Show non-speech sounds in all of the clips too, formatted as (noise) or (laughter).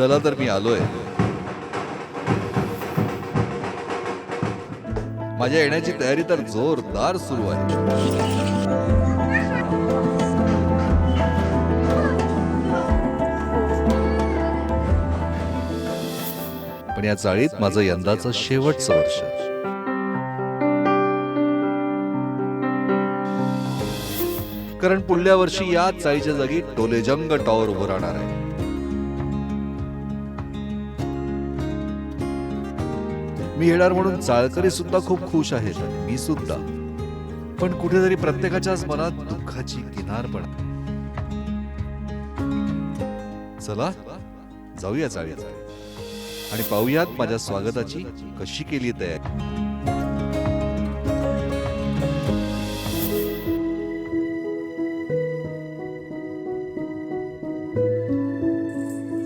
चला तर मी आलोय. माझ्या येण्याची तयारी तर जोरदार सुरू आहे. पण या चाळीत माझं यंदाचं शेवटचं वर्ष. कारण पुढल्या वर्षी या चाळीच्या जागी टोलेजंग टॉवर उभं राहणार आहे. मी येणार म्हणून चाळकरी सुद्धा खूप खुश आहेत. मी सुद्धा. पण कुठेतरी प्रत्येकाच्याच मनात दुःखाची किनार पण चला जाऊया चाळीत. आणि पाहूयात माझ्या स्वागताची कशी केली तयारी.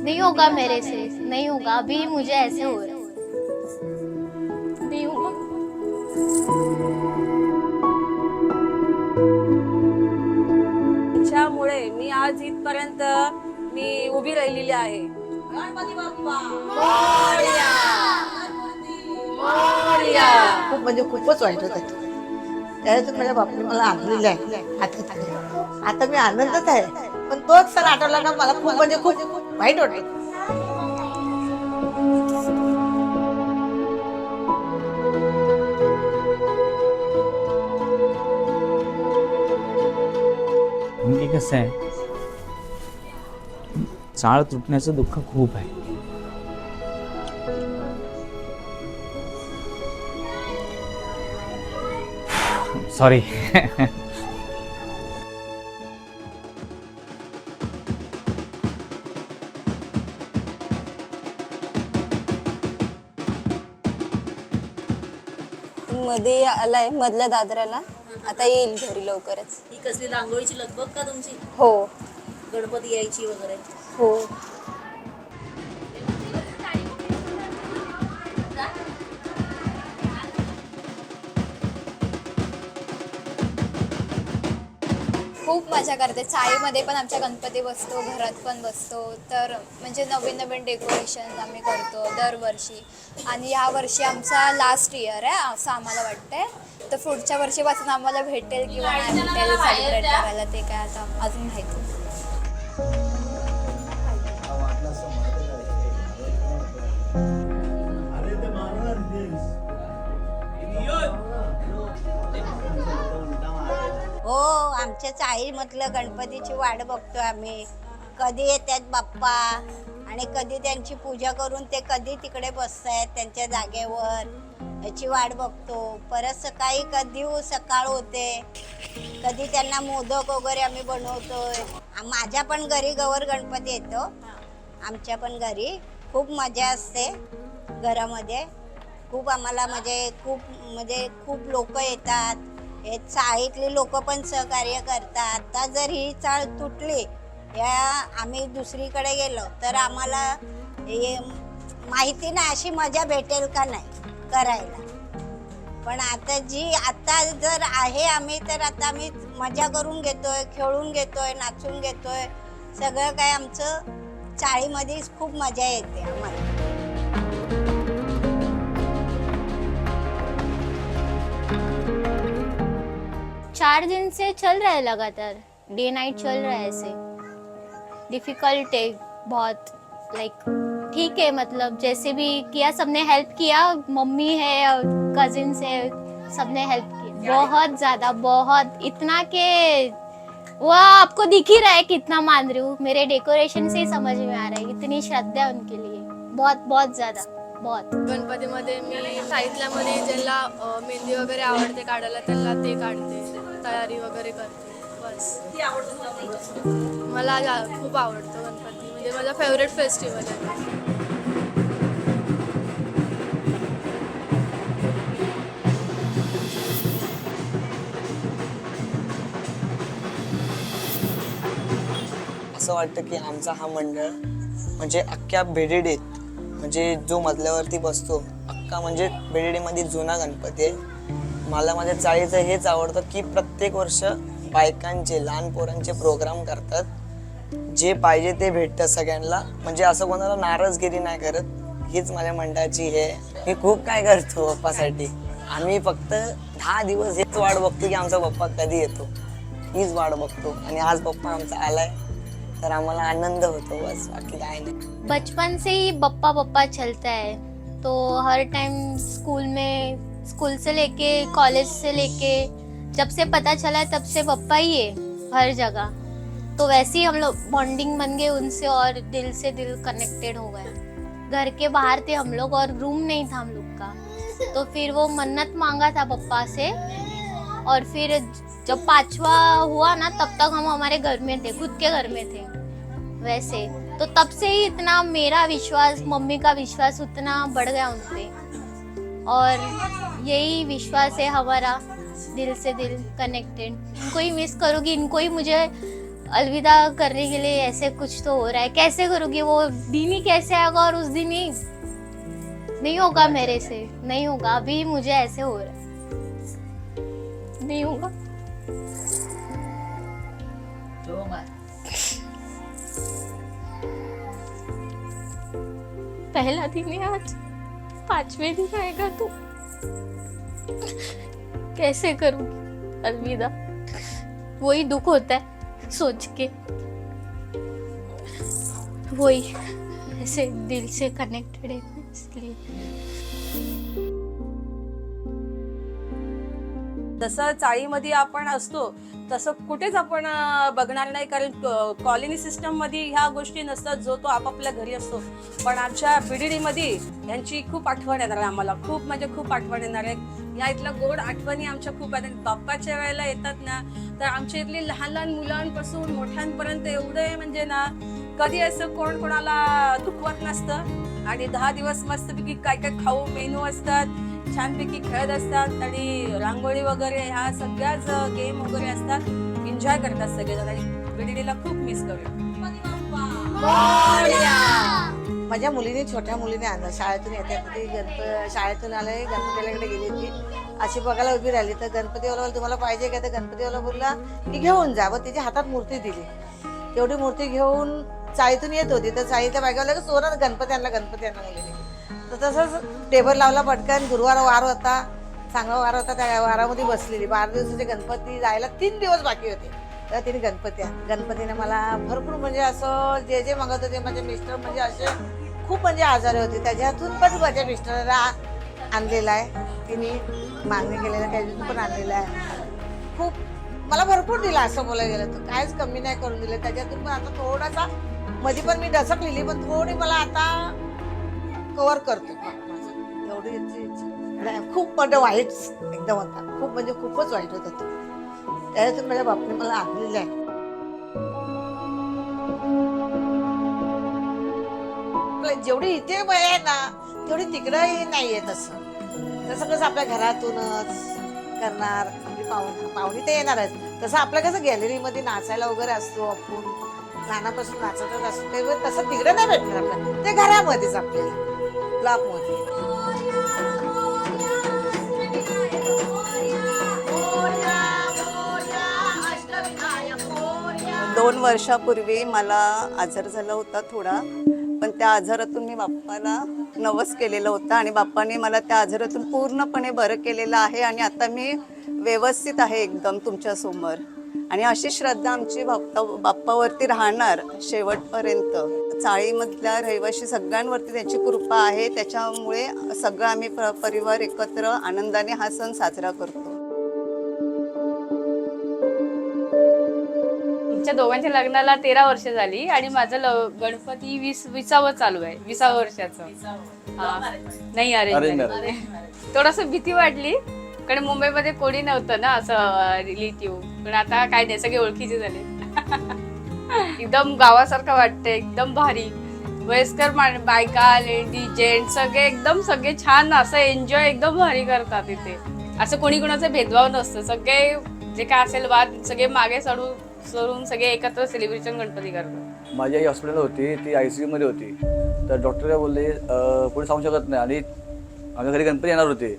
नहीं होगा मेरे से नहीं होगा अभी मुझे ऐसे हो रहा है। त्यामुळे मी आज इथपर्यंत मी उभी राहिलेली आहे. खूप म्हणजे खूपच वाईट होत त्याच्यातून माझ्या बापने मला आणलेलं आहे. आता आता मी आनंदच आहे. पण तोच सण आठवला ना मला खूप म्हणजे खूप वाईट वाटत कसं आहे? चाळ तुटण्याचं दुःख खूप आहे. सॉरी मध्ये आलाय मधल्या दादराला आता येईल घरी लवकरच. ही कसली रांगोळीची लगबग का तुमची? हो. गणपती यायची वगैरे. हो. खूप मजा करते. चाळीमध्ये पण आमच्या गणपती बसतो घरात पण बसतो. तर म्हणजे नवीन नवीन डेकोरेशन आम्ही करतो दरवर्षी. आणि ह्या वर्षी आमचा लास्ट इयर आहे असं आम्हाला वाटतंय. तर पुढच्या वर्षीपासून आम्हाला भेटेल किंवा नाही भेटेल सेलिब्रेट करायला ते काय आता अजून माहिती आमच्या चाळीमधलं गणपतीची वाट बघतो आम्ही. कधी येतात बाप्पा? आणि कधी त्यांची पूजा करून ते कधी तिकडे बसतायत त्यांच्या जागेवर? याची वाट बघतो. परत सकाळी कधी हो सकाळ होते? कधी त्यांना मोदक वगैरे आम्ही बनवतोय. माझ्या पण घरी गवर गणपती येतो. आमच्या पण घरी. खूप मजा असते घरामध्ये. खूप आम्हाला म्हणजे खूप म्हणजे खूप लोक येतात. हे चाळीतली लोक पण सहकार्य करतात. आता जर ही चाळ तुटली या आम्ही दुसरीकडे गेलो तर आम्हाला हे माहिती नाही अशी मजा भेटेल का नाही करायला. पण आता जी आता जर आहे आम्ही तर आता आम्ही मजा करून घेतोय खेळून घेतोय नाचून घेतोय. सगळं काय आमचं चाळीमध्येच खूप मजा येते आम्हाला. चार दिन से चल रहा है लगातार। डे नाइट चल रहा है ऐसे। डिफ़िकल्ट है बहुत लाइक ठीक है मतलब जैसे भी किया सबने हेल्प किया मम्मी है और कजिन्स है सबने हेल्प किया। बहुत ज़्यादा बहुत। इतना के वो आपको दिख ही रहा है कितना मान रही हूँ। मेरे डेकोरेशन से ही समझ में आ रहा है इतनी श्रद्धा है उनके लिए। बहुत बहुत ज़्यादा बहुत। गणपतीमध्ये मी साहित्यामध्ये ज्यांना मेहंदी वगैरे आवडते काढायला त्यांना ते काढते. तयारी वगैरे करते. बस? मला जा- खूप आवडतो गणपती. म्हणजे माझा फेवरेट फेस्टिवल आहे. असं वाटतं की आमचा हा मंडळ म्हणजे अख्ख्या बेडेडीत म्हणजे जो मजल्यावरती बसतो अख्खा म्हणजे बेडेडीमध्ये जुना गणपती आहे. मला माझ्या चाळीचं हेच आवडतं की प्रत्येक वर्ष बायकांचे लहान पोरांचे प्रोग्राम करतात. जे पाहिजे ते भेटतं सगळ्यांना. म्हणजे असं कोणाला नाराजगिरी नाही करत. हीच माझ्या मंडळाची हे. मी खूप काय करतो पप्पासाठी. आम्ही फक्त दहा दिवस हेच वाट बघतो की आमचा पप्पा कधी येतो. हीच वाट बघतो. आणि आज पप्पा आमचा आलाय. तर आम्हाला आनंद होतो बस. बाकी काय नाही. बचपन से ही बप्पा बप्पा चलता है तो हर टाइम स्कूल में स्कूल से लेके, कॉलेज से लेके, जब से पता चला तब से पप्पा ही है, हर जगह। तो वैसे ही हम लोग बॉन्डिंग बन गए उनसे और दिल से दिल कनेक्टेड हो गए। घर के बाहर थे हम लोग और रूम नहीं था हम लोग का। तो फिर वो मन्नत मांगा था पप्पा से और फिर जब पांचवा हुआ ना, तब तक हम हमारे घर में थे, खुद के घर में थे, वैसे। तो तब से ही इतना मेरा विश्वास, मम्मी का विश्वास उतना बढ़ गया उन पे। और यही विश्वास है हमारा दिल से दिल कनेक्टेड इनको ही मिस करूँगी इनको ही मुझे अलविदा करने के लिए ऐसे कुछ तो हो रहा है। कैसे करूँगी वो? दिन ही कैसे आएगा और उस दिन ही? नहीं होगा मेरे से नहीं होगा। अभी मुझे ऐसे हो रहा है। नहीं होगा। पहला दिन है आज पांचवे दिन आएगा तू तो। कैसे करूँगी अलविदा। वही दुख होता है सोच के। वही ऐसे दिल से कनेक्टेड है इसलिए। जसं चाळीमध्ये आपण असतो तसं कुठेच आपण बघणार नाही. कारण कॉलनी सिस्टममध्ये ह्या गोष्टी नसतात जो तो आपापल्या घरी असतो. पण आमच्या BDD मध्ये यांची खूप आठवण येणार आहे आम्हाला. खूप म्हणजे खूप आठवण येणार आहे. या इथल्या गोड आठवणी आमच्या खूप आहेत. आणि बाप्पाच्या वेळेला येतात ना तर आमच्या इथली लहान लहान मुलांपासून मोठ्यांपर्यंत एवढे म्हणजे ना कधी असं कोण कोणाला दुखवत नसतं. आणि दहा दिवस मस्तपैकी काय काय खाऊ मेनू असतात. छानपैकी खेळत असतात आणि रांगोळी वगैरे ह्या सगळ्याच गेम वगैरे असतात. एन्जॉय करतात सगळेजण आणि बिडीला खूप मिस करूया. माझ्या मुलीने छोट्या मुलीने आणलं. शाळेतून येते ती गणप शाळेतून आले गणपतीला गेली होती. अशी बघायला उभी राहिली. तर गणपतीवाला तुम्हाला पाहिजे का? तर गणपतीवाला बोलला की घेऊन जा. व तिच्या हातात मूर्ती दिली. तेवढी मूर्ती घेऊन चाळीतून येत होती. तर चाळीच्या बायकाला सोनं गणपती आणला गणपती आणला मुलीने तर तसंच टेबल लावला पटकन. गुरुवार वार होता. चांगला वार होता. त्या वारामध्ये बसलेली. बारा दिवसाचे गणपती जायला तीन दिवस बाकी होते. तर तिने गणपती आण- गणपतीने मला भरपूर म्हणजे असं जे जे मागत होते माझे मिस्टर म्हणजे असे खूप म्हणजे आजारी होते. त्याच्यातून पण माझ्या मिस्टरला आणलेला आहे. तिने मागणी केलेलं त्याच्यातून पण आणलेलं आहे. खूप मला भरपूर दिला असं बोलायला गेलं तर. काहीच कमी नाही करून दिलं. त्याच्यातून पण आता थोडासा मध्ये पण मी ढसकलेली पण थोडी मला आता कव्हर करतो. माझं एवढी नाही, खूप म्हणजे वाईट एकदम होता खूप म्हणजे खूपच वाईट होता तो. त्याच्यातून माझ्या बापने मला आणलेलं आहे. जेवढी इथे वय आहे ना तेवढी तिकडंही नाही आहे तसं. तसं कसं आपल्या घरातूनच करणार. आपली पाहुणी पाहुणी तर येणारच. तसं आपलं कसं गॅलरीमध्ये नाचायला वगैरे असतो आपण. लहानापासून वाचतच असतो. ते तसं तिकडे नाही भेटणार आपल्याला. ते घरामध्येच आपल्याला ब्लॉकमध्ये. दोन वर्षापूर्वी मला आजार झाला होता थोडा पण त्या आजारातून मी बाप्पाला नवस केलेलं होतं आणि बाप्पाने मला त्या आजारातून पूर्णपणे बरं केलेलं आहे आणि आता मी व्यवस्थित आहे एकदम तुमच्यासमोर आणि अशी श्रद्धा आमची बाप्पा बाप्पावरती राहणार शेवटपर्यंत. चाळीमधल्या रहिवाशी सगळ्यांवरती त्याची कृपा आहे. त्याच्यामुळे सगळं आम्ही प- परिवार एकत्र आनंदाने हा सण साजरा करतो. आमच्या दोघांच्या लग्नाला तेरा वर्ष झाली आणि माझं ल- गणपती वीस विसावं चालू आहे. विसावं वर्षाचं. हा. नाही अरेंज थोडस भीती वाटली. कारण मुंबईमध्ये कोणी नव्हतं ना असं रिलेटिव्ह पण आता काय नाही सगळे ओळखीचे झाले. (laughs) एकदम गावासारखं वाटतं एकदम भारी. वयस्कर बायका लेडी जेंट सगळे एकदम सगळे छान असं एन्जॉय एकदम भारी करतात इथे. असं कोणी कोणाचा भेदभाव नसतं. सगळे जे काय असेल वाद सगळे मागे सडून सरून सगळे एकत्र सेलिब्रेशन गणपती करतात. माझी आई हॉस्पिटल होती ती आय सी यूमध्ये होती. तर डॉक्टर काय बोलले कोणी पुढे सांगू शकत नाही. आणि आमच्या घरी गणपती येणार होते.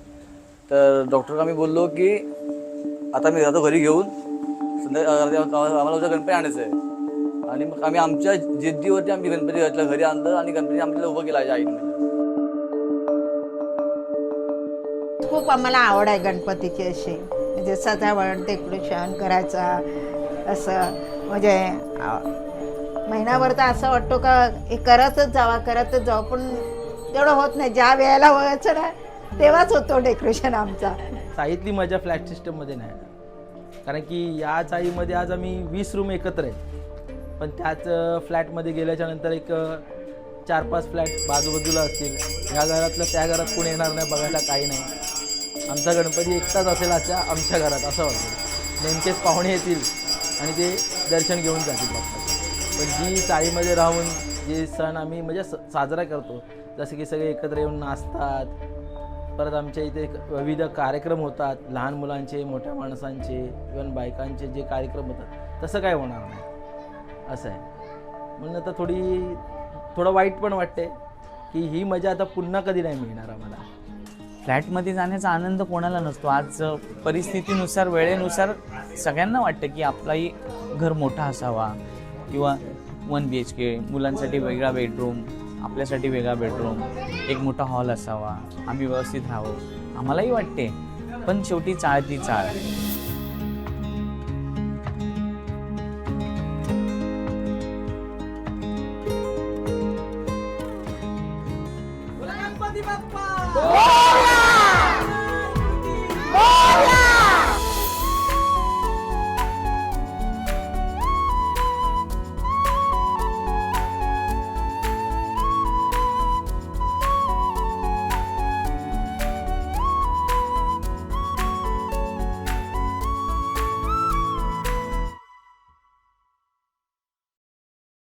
तर डॉक्टर आम्ही बोललो की आता मी जातो घरी घेऊन. संध्याकाळी आम्हाला उद्या गणपती आणायचं आहे. आणि मग आम्ही आमच्या जिद्दीवरती आम्ही गणपती घातला घरी आणलं आणि गणपती आमच्याला उभं केला आईने. खूप आम्हाला आवड आहे गणपतीची अशी. म्हणजे सजावट डेकोरेशन करायचा असं. म्हणजे महिनाभर तर असं वाटतो का हे करतच जावा करतच जावं पण तेवढं होत नाही. ज्या वेळेला व्हायचं ना तेव्हाच होतो डेकोरेशन आमचा. चाळीतली मजा फ्लॅट सिस्टममध्ये नाही. कारण की या चाळीमध्ये आज आम्ही वीस रूम एकत्र आहे पण त्याच फ्लॅटमध्ये गेल्याच्यानंतर एक चार पाच फ्लॅट बाजूबाजूला असतील. ह्या घरातलं त्या घरात कोण येणार नाही बघायला काही नाही. आमचा गणपती एकटाच असेल आजच्या आमच्या घरात असं वाटतं. नेमकेच पाहुणे येतील आणि ते दर्शन घेऊन जातील बघतात पण जी चाळीमध्ये राहून जे सण आम्ही म्हणजे स- साजरा करतो जसं की सगळे एकत्र येऊन नाचतात परत आमच्या इथे विविध कार्यक्रम होतात. लहान मुलांचे मोठ्या माणसांचे इवन बायकांचे जे कार्यक्रम होतात तसं काय होणार नाही. असं आहे. म्हणून आता थोडी थोडं वाईट पण वाटते की ही मजा आता पुन्हा कधी नाही मिळणार आम्हाला. फ्लॅटमध्ये जाण्याचा आनंद कोणाला नसतो. आज परिस्थितीनुसार वेळेनुसार सगळ्यांना वाटतं की आपलाही घर मोठा असावा किंवा वन बी एच के मुलांसाठी वेगळा बेडरूम आपल्यासाठी वेगळा बेडरूम एक मोठा हॉल असावा. आम्ही व्यवस्थित राहावं आम्हालाही वाटते. पण शेवटी चाळ ती चाळ.